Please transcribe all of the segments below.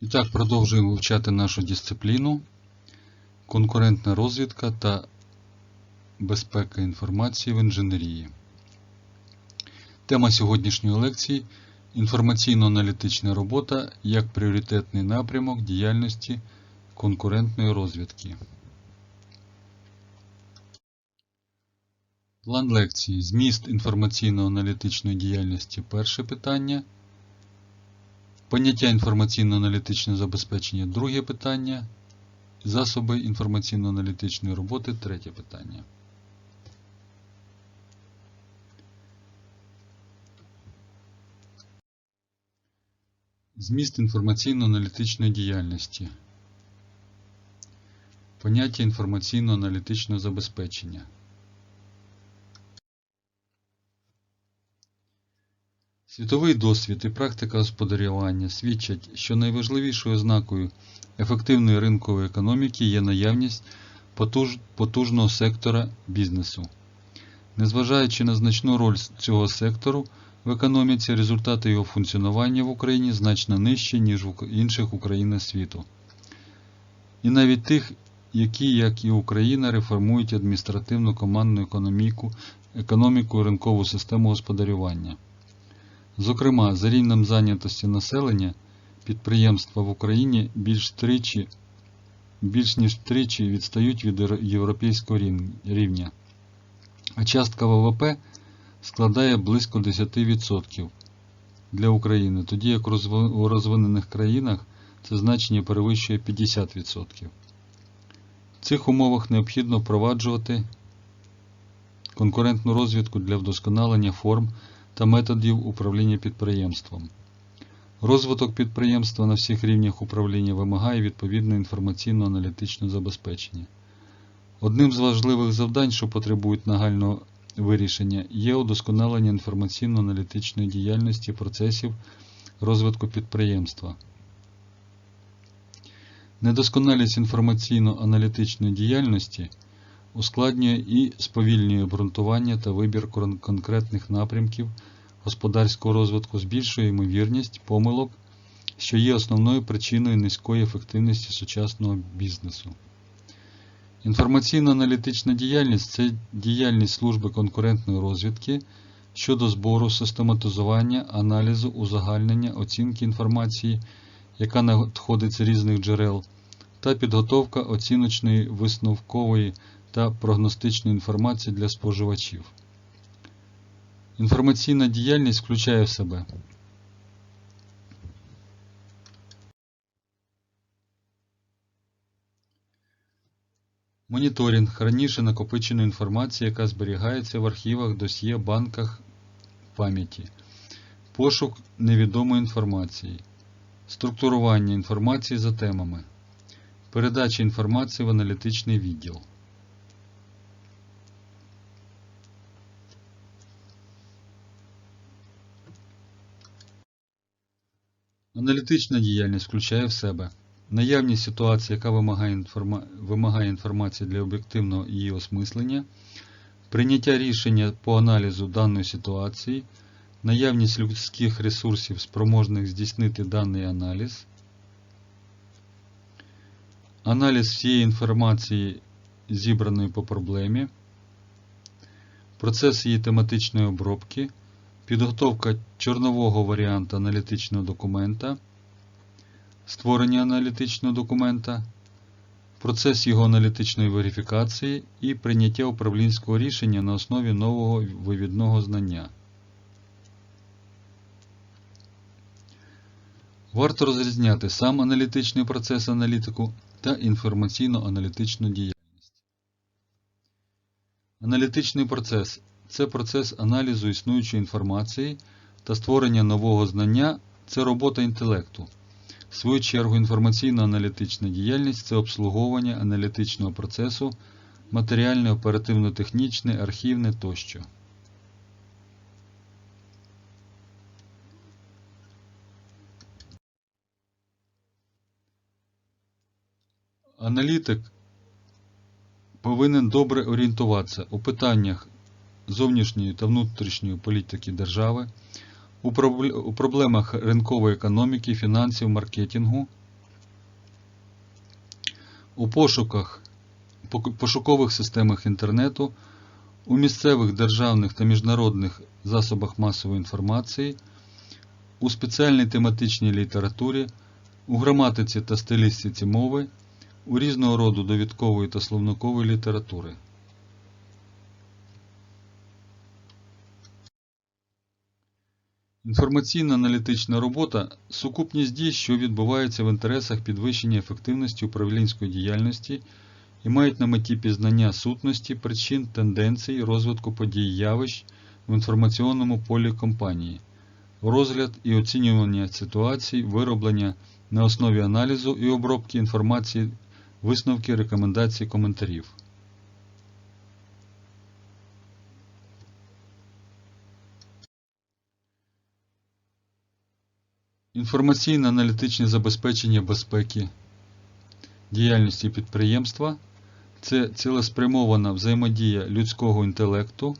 І так, продовжуємо вивчати нашу дисципліну конкурентна розвідка та безпека інформації в інженерії. Тема сьогоднішньої лекції інформаційно-аналітична робота як пріоритетний напрямок діяльності конкурентної розвідки. План лекції. Зміст інформаційно-аналітичної діяльності перше питання. Поняття інформаційно-аналітичне забезпечення друге питання. Засоби інформаційно-аналітичної роботи третє питання. Зміст інформаційно-аналітичної діяльності. Поняття інформаційно-аналітичного забезпечення. Світовий досвід і практика господарювання свідчать, що найважливішою ознакою ефективної ринкової економіки є наявність потуж- потужного сектора бізнесу. Незважаючи на значну роль цього сектору в економіці, результати його функціонування в Україні значно нижчі, ніж в інших Українах світу. І навіть тих, які, як і Україна, реформують адміністративну командну економіку, економіку і ринкову систему господарювання. Зокрема, за рівнем зайнятості населення підприємства в Україні більш, тричі, більш ніж втричі відстають від європейського рівня, а частка ВВП складає близько 10% для України, тоді як у розвинених країнах це значення перевищує 50%. В цих умовах необхідно впроваджувати конкурентну розвідку для вдосконалення форм та методів управління підприємством. Розвиток підприємства на всіх рівнях управління вимагає відповідного інформаційно-аналітичного забезпечення. Одним з важливих завдань, що потребують нагального вирішення, є удосконалення інформаційно-аналітичної діяльності процесів розвитку підприємства. Недосконалість інформаційно-аналітичної діяльності ускладнює і сповільнює обґрунтування та вибір конкретних напрямків господарського розвитку, збільшує ймовірність помилок, що є основною причиною низької ефективності сучасного бізнесу. Інформаційно-аналітична діяльність це діяльність служби конкурентної розвідки щодо збору, систематизування, аналізу, узагальнення, оцінки інформації, яка надходить з різних джерел, та підготовка оціночної, висновкової та прогностичної інформації для споживачів. Інформаційна діяльність включає в себе моніторинг раніше накопиченої інформації, яка зберігається в архівах, досьє, банках пам'яті, пошук невідомої інформації, структурування інформації за темами, передача інформації в аналітичний відділ. Аналітична діяльність включає в себе наявність ситуації, яка вимагає, інформа... вимагає інформації для об'єктивного її осмислення, прийняття рішення по аналізу даної ситуації, наявність людських ресурсів, спроможних здійснити даний аналіз, аналіз всієї інформації, зібраної по проблемі, процес її тематичної обробки, підготовка чорнового варіанту аналітичного документа, створення аналітичного документа, процес його аналітичної верифікації і прийняття управлінського рішення на основі нового вивідного знання. Варто розрізняти сам аналітичний процес аналітику та інформаційно-аналітичну діяльність. Аналітичний процес це процес аналізу існуючої інформації та створення нового знання це робота інтелекту. В свою чергу інформаційно-аналітична діяльність це обслуговування аналітичного процесу, матеріальне, оперативно-технічне, архівне тощо. Аналітик повинен добре орієнтуватися у питаннях зовнішньої та внутрішньої політики держави, у проблемах ринкової економіки, фінансів, маркетингу, у пошуках, пошукових системах інтернету, у місцевих державних та міжнародних засобах масової інформації, у спеціальній тематичній літературі, у граматиці та стилістиці мови, у різного роду довідкової та словникової літератури. Інформаційно-аналітична робота сукупність дій, що відбуваються в інтересах підвищення ефективності управлінської діяльності і мають на меті пізнання сутності, причин, тенденцій, розвитку подій явищ в інформаційному полі компанії, розгляд і оцінювання ситуацій, вироблення на основі аналізу і обробки інформації, висновки, рекомендації, коментарів. Інформаційно-аналітичне забезпечення безпеки діяльності підприємства це цілеспрямована взаємодія людського інтелекту,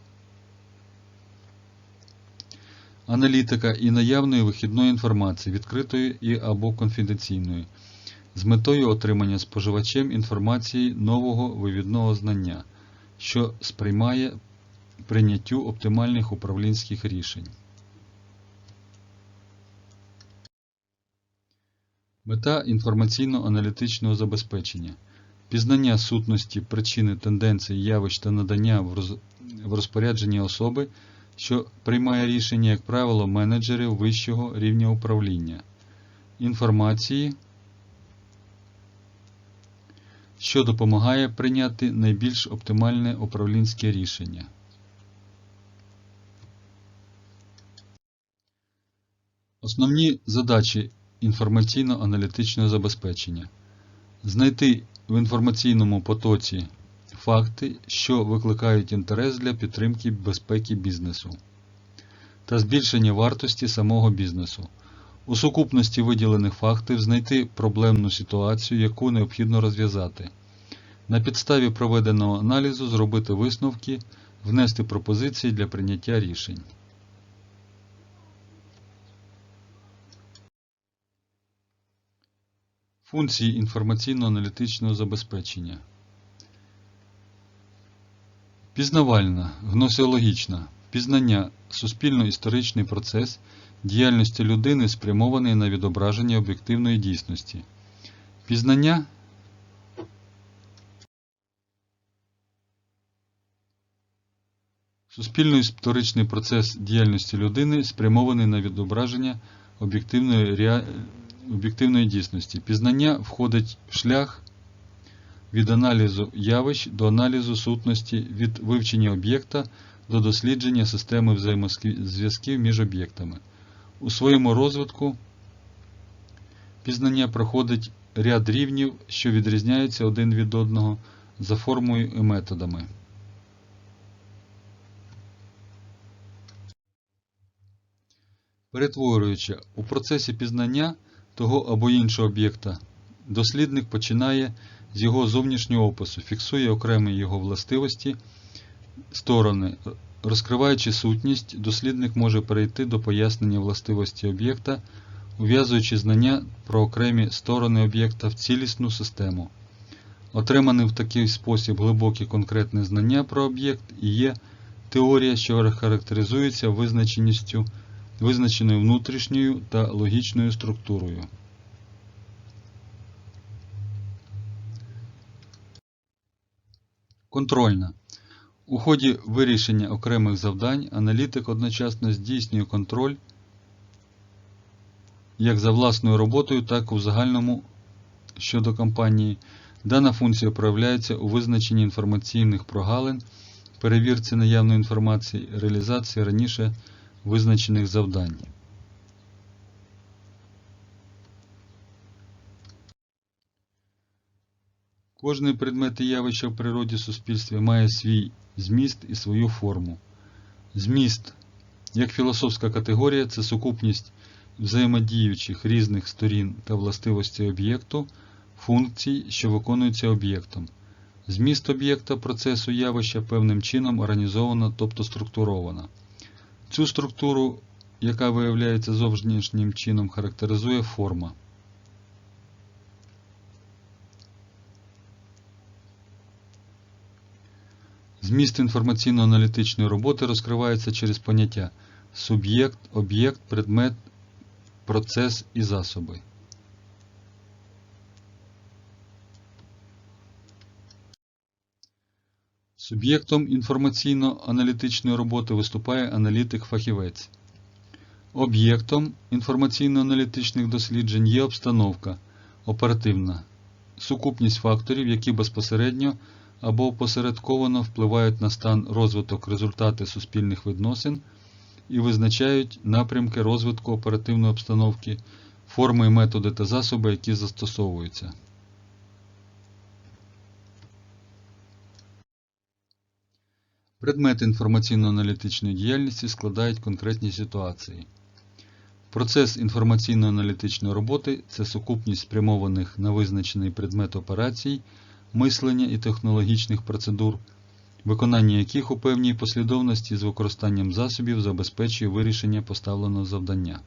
аналітика і наявної вихідної інформації, відкритої і або конфіденційної, з метою отримання споживачем інформації нового вивідного знання, що сприймає прийняттю оптимальних управлінських рішень. Мета інформаційно-аналітичного забезпечення пізнання сутності, причини, тенденцій, явищ та надання в роз- в розпорядження особи, що приймає рішення, як правило, менеджерів вищого рівня управління, інформації, що допомагає прийняти найбільш оптимальне управлінське рішення. Основні задачі інформаційно-аналітичного забезпечення. Знайти в інформаційному потоці факти, що викликають інтерес для підтримки безпеки бізнесу та збільшення вартості самого бізнесу. У сукупності виділених фактів знайти проблемну ситуацію, яку необхідно розв'язати. На підставі проведеного аналізу зробити висновки, внести пропозиції для прийняття рішень. Функції інформаційно-аналітичного забезпечення. Пізнавальна, гносеологічна, пізнання, суспільно-історичний процес діяльності людини спрямований на відображення об'єктивної дійсності. Пізнання суспільно-історичний процес діяльності людини спрямований на відображення об'єктивної реа- об'єктивної дійсності. Пізнання входить в шлях від аналізу явищ до аналізу сутності, від вивчення об'єкта до дослідження системи взаємозв'язків між об'єктами. У своєму розвитку пізнання проходить ряд рівнів, що відрізняються один від одного за формою і методами. Перетворюючи у процесі пізнання того або іншого об'єкта, дослідник починає з його зовнішнього опису, фіксує окремі його властивості, сторони. Розкриваючи сутність, дослідник може перейти до пояснення властивості об'єкта, ув'язуючи знання про окремі сторони об'єкта в цілісну систему. Отримане в такий спосіб глибокі конкретне знання про об'єкт і є теорія, що характеризується визначеністю, визначеною внутрішньою та логічною структурою. Контрольна. У ході вирішення окремих завдань аналітик одночасно здійснює контроль як за власною роботою, так і у загальному щодо компанії. Дана функція проявляється у визначенні інформаційних прогалин, перевірці наявної інформації, реалізації раніше визначених завдань. Кожний предмет і явище в природі суспільстві має свій зміст і свою форму. Зміст, як філософська категорія, це сукупність взаємодіючих різних сторін та властивостей об'єкту, функцій, що виконуються об'єктом. Зміст об'єкта процесу явища певним чином організовано, тобто структуровано. Цю структуру, яка виявляється зовнішнім чином, характеризує форма. Зміст інформаційно-аналітичної роботи розкривається через поняття суб'єкт, об'єкт, предмет, процес і засоби. Суб'єктом інформаційно-аналітичної роботи виступає аналітик-фахівець. Об'єктом інформаційно-аналітичних досліджень є обстановка, оперативна, сукупність факторів, які безпосередньо або опосередковано впливають на стан розвиток результати суспільних відносин і визначають напрямки розвитку оперативної обстановки, форми методи та засоби, які застосовуються. Предмети інформаційно-аналітичної діяльності складають конкретні ситуації. Процес інформаційно-аналітичної роботи це сукупність спрямованих на визначений предмет операцій, мислення і технологічних процедур, виконання яких у певній послідовності з використанням засобів забезпечує вирішення поставленого завдання.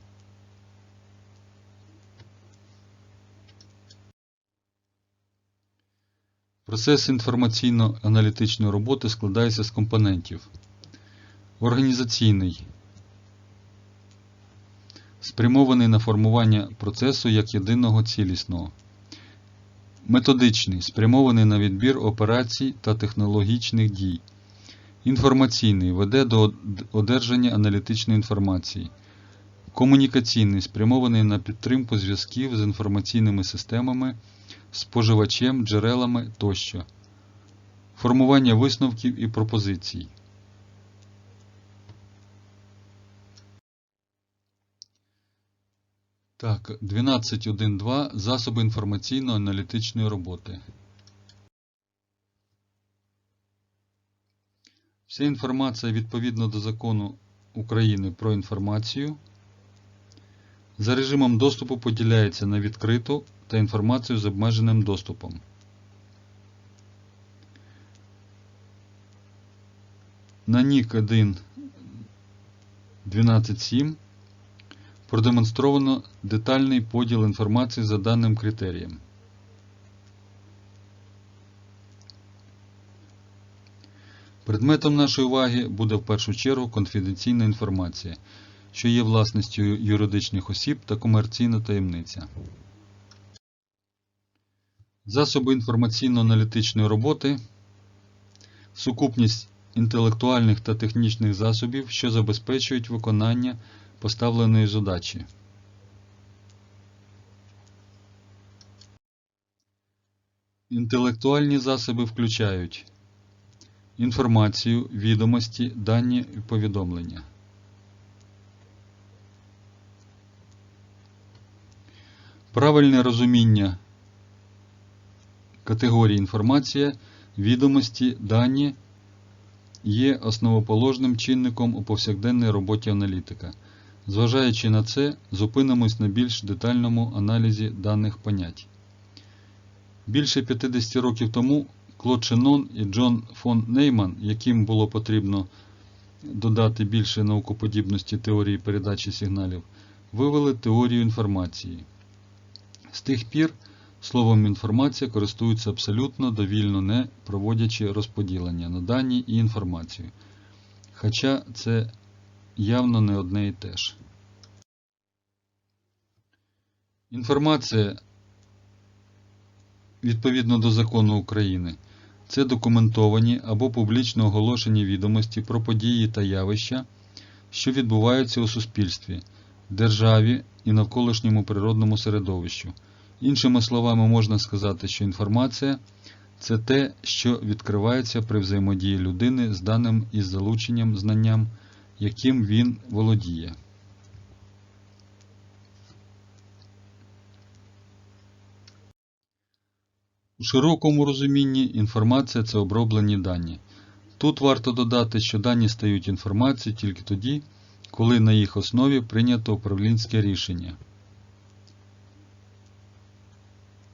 Процес інформаційно-аналітичної роботи складається з компонентів. Організаційний спрямований на формування процесу як єдиного цілісного. Методичний спрямований на відбір операцій та технологічних дій. Інформаційний веде до одержання аналітичної інформації. Комунікаційний спрямований на підтримку зв'язків з інформаційними системами, споживачем, джерелами тощо. Формування висновків і пропозицій. Так, 12.1.2 Засоби інформаційно-аналітичної роботи. Вся інформація відповідно до закону України про інформацію за режимом доступу поділяється на відкриту та інформацію з обмеженим доступом. На NIC 1 12.7 продемонстровано детальний поділ інформації за даним критерієм. Предметом нашої уваги буде в першу чергу конфіденційна інформація, що є власністю юридичних осіб та комерційна таємниця. Засоби інформаційно-аналітичної роботи сукупність інтелектуальних та технічних засобів, що забезпечують виконання поставленої задачі. Інтелектуальні засоби включають інформацію, відомості, дані і повідомлення. Правильне розуміння категорії інформація, відомості, дані є основоположним чинником у повсякденній роботі аналітика. Зважаючи на це, зупинимось на більш детальному аналізі даних понять. Більше 50 років тому Клод Шеннон і Джон фон Нейман, яким було потрібно додати більше наукоподібності теорії передачі сигналів, вивели теорію інформації. З тих пір словом інформація користується абсолютно довільно не проводячи розподілення на дані і інформацію. Хоча це явно не одне і те ж. Інформація відповідно до закону України це документовані або публічно оголошені відомості про події та явища, що відбуваються у суспільстві, державі і навколишньому природному середовищу. Іншими словами, можна сказати, що інформація це те, що відкривається при взаємодії людини з даним із залученням знанням, яким він володіє. У широкому розумінні інформація це оброблені дані. Тут варто додати, що дані стають інформацією тільки тоді, коли на їх основі прийнято управлінське рішення.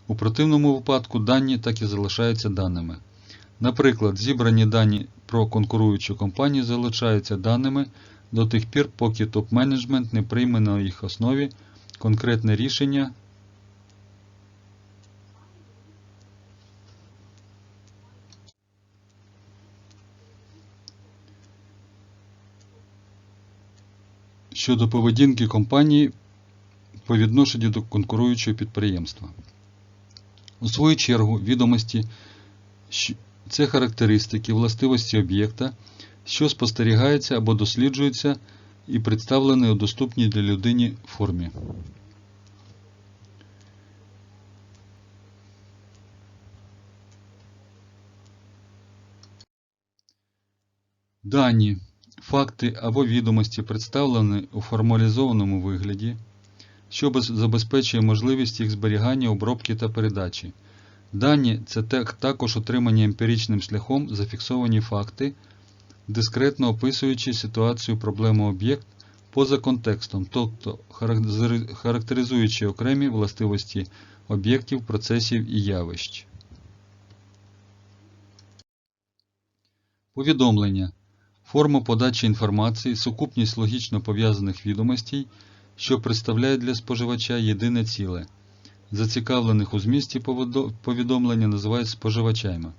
У противному випадку дані так і залишаються даними. Наприклад, зібрані дані про конкуруючу компанію залишаються даними до тих пір, поки топ-менеджмент не прийме на їх основі конкретне рішення щодо поведінки компанії по відношенню до конкуруючого підприємства. У свою чергу, відомості це характеристики, властивості об'єкта, що спостерігається або досліджується і представлений у доступній для людині формі. Дані, факти або відомості представлені у формалізованому вигляді, що забезпечує можливість їх зберігання, обробки та передачі. Дані це також отримані емпіричним шляхом зафіксовані факти, дискретно описуючи ситуацію проблему об'єкт поза контекстом, тобто характеризуючи окремі властивості об'єктів, процесів і явищ. Повідомлення. Форма подачі інформації, сукупність логічно пов'язаних відомостей, що представляє для споживача єдине ціле. Зацікавлених у змісті повідомлення називають споживачами.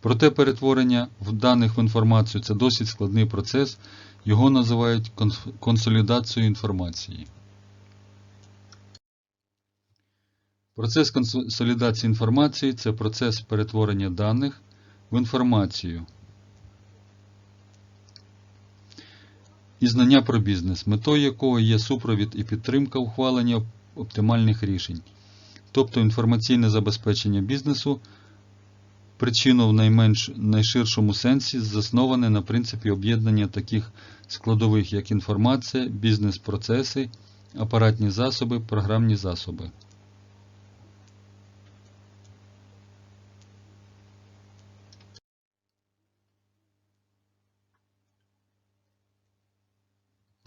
Проте перетворення даних в інформацію це досить складний процес, його називають консолідацією інформації. Процес консолідації інформації це процес перетворення даних в інформацію. І знання про бізнес, метою якого є супровід і підтримка ухвалення оптимальних рішень, тобто інформаційне забезпечення бізнесу, причину в найменш найширшому сенсі засноване на принципі об'єднання таких складових, як інформація, бізнес-процеси, апаратні засоби, програмні засоби.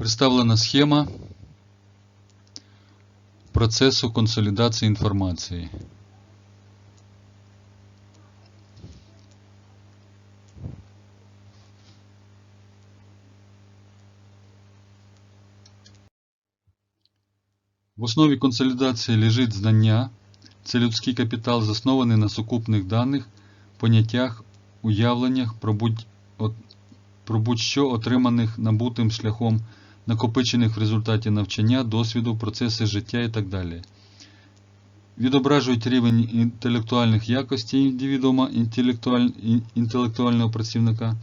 Представлена схема процесу консолідації інформації. В основі консолідації лежить знання. Це людський капітал, заснований на сукупних даних, поняттях, уявленнях про будь-що отриманих набутим шляхом, накопичених в результаті навчання, досвіду, процеси життя і так далі. Відображують рівень інтелектуальних якостей інтелектуаль- інтелектуального працівника,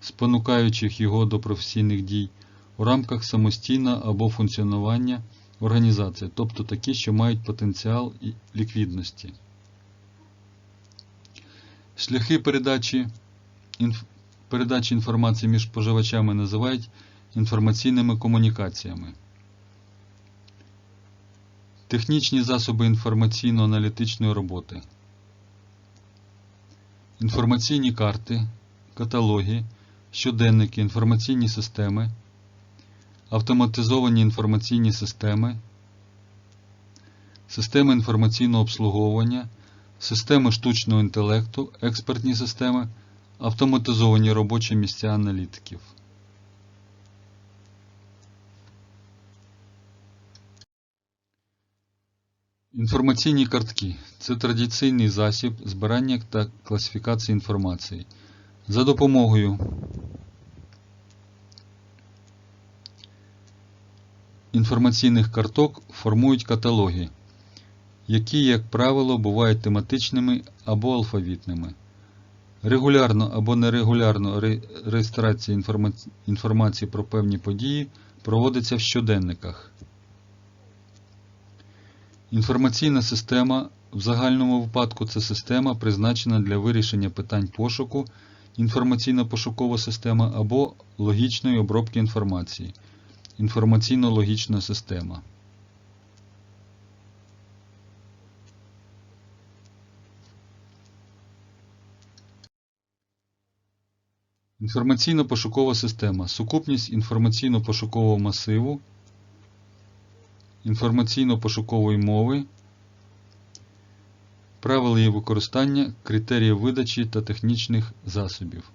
спонукаючих його до професійних дій у рамках самостійного або функціонування організації, тобто такі, що мають потенціал ліквідності. Шляхи передачі, передачі інформації між споживачами називають інформаційними комунікаціями. Технічні засоби інформаційно-аналітичної роботи. Інформаційні карти, каталоги, щоденники, інформаційні системи, автоматизовані інформаційні системи, системи інформаційного обслуговування, системи штучного інтелекту, експертні системи, автоматизовані робочі місця аналітиків. Інформаційні картки це традиційний засіб збирання та класифікації інформації. За допомогою інформаційних карток формують каталоги, які, як правило, бувають тематичними або алфавітними. Регулярно або нерегулярно реєстрація інформації про певні події проводиться в щоденниках. Інформаційна система в загальному випадку це система, призначена для вирішення питань пошуку, інформаційно-пошукова система або логічної обробки інформації. Інформаційно-логічна система. Інформаційно-пошукова система сукупність інформаційно-пошукового масиву, інформаційно-пошукової мови, правил її використання, критерії видачі та технічних засобів.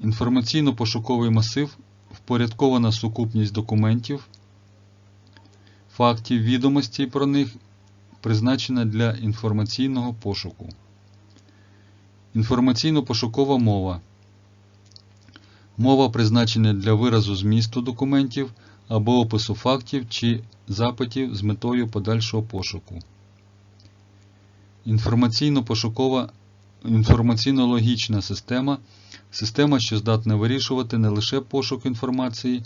Інформаційно-пошуковий масив впорядкована сукупність документів, фактів, відомостей про них, призначена для інформаційного пошуку. Інформаційно-пошукова мова Мова призначена для виразу змісту документів або опису фактів чи запитів з метою подальшого пошуку. Інформаційно-пошукова інформаційно-логічна система система, що здатна вирішувати не лише пошук інформації,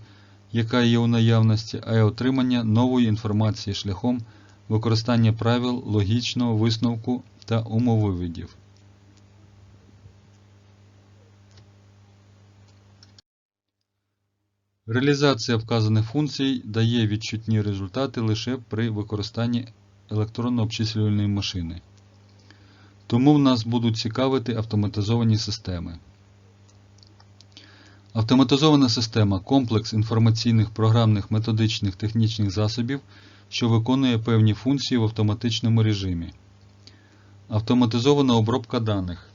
яка є у наявності, а й отримання нової інформації шляхом використання правил логічного висновку та умовивідів. Реалізація вказаних функцій дає відчутні результати лише при використанні електронно-обчислювальної машини. Тому в нас будуть цікавити автоматизовані системи. Автоматизована система комплекс інформаційних програмних методичних технічних засобів, що виконує певні функції в автоматичному режимі. Автоматизована обробка даних.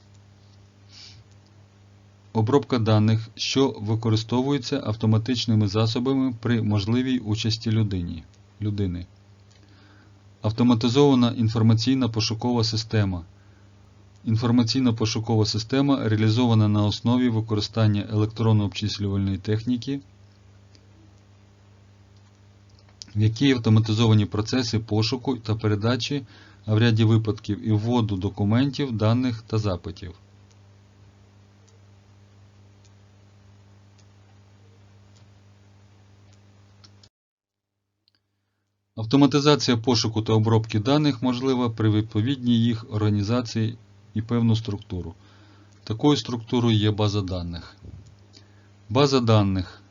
Обробка даних, що використовується автоматичними засобами при можливій участі людині, людини. Автоматизована інформаційна пошукова система. Інформаційно-пошукова система реалізована на основі використання електронно-обчислювальної техніки, в якій автоматизовані процеси пошуку та передачі, а в ряді випадків і вводу документів, даних та запитів. Автоматизація пошуку та обробки даних можлива при відповідній їх організації і певну структуру. Такою структурою є база даних. База даних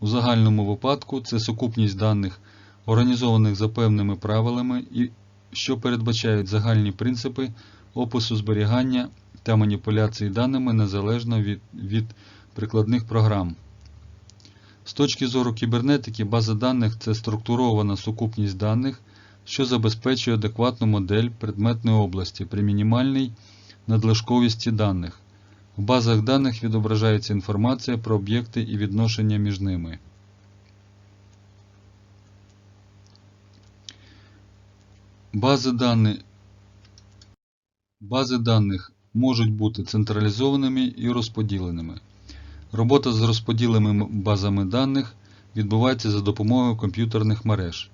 у загальному випадку це сукупність даних, організованих за певними правилами, і що передбачають загальні принципи опису зберігання та маніпуляції даними незалежно від, від прикладних програм. З точки зору кібернетики, база даних це структурована сукупність даних, що забезпечує адекватну модель предметної області при мінімальній надлишковості даних. В базах даних відображається інформація про об'єкти і відношення між ними. Бази даних, бази даних можуть бути централізованими і розподіленими. Робота з розподіленими базами даних відбувається за допомогою комп'ютерних мереж.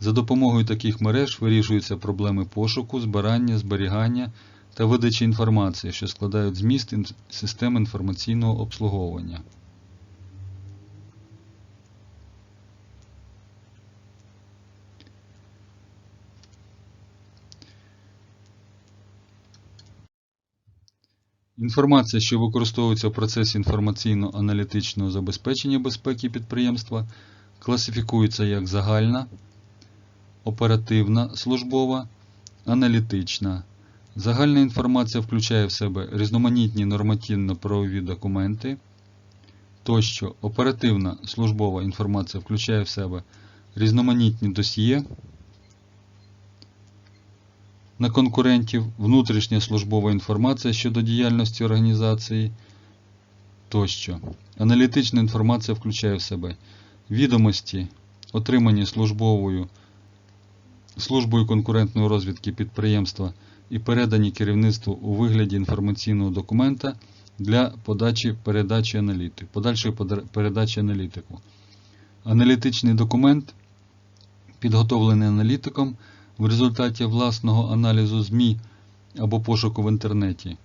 За допомогою таких мереж вирішуються проблеми пошуку, збирання, зберігання та видачі інформації, що складають зміст систем інформаційного обслуговування. Інформація, що використовується в процесі інформаційно-аналітичного забезпечення безпеки підприємства, класифікується як загальна, оперативна, службова, аналітична. Загальна інформація включає в себе різноманітні нормативно-правові документи. Тощо оперативна службова інформація включає в себе різноманітні досьє на конкурентів, внутрішня службова інформація щодо діяльності організації тощо. Аналітична інформація включає в себе відомості, отримані службовою службою конкурентної розвідки підприємства і передані керівництву у вигляді інформаційного документа для подачі передачі аналітику, подальшої передачі аналітику. Аналітичний документ, підготовлений аналітиком в результаті власного аналізу ЗМІ або пошуку в інтернеті.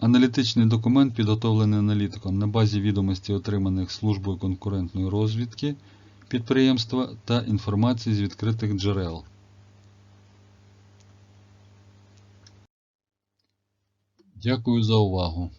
Аналітичний документ, підготовлений аналітиком на базі відомостей, отриманих службою конкурентної розвідки підприємства та інформації з відкритих джерел. Дякую за увагу.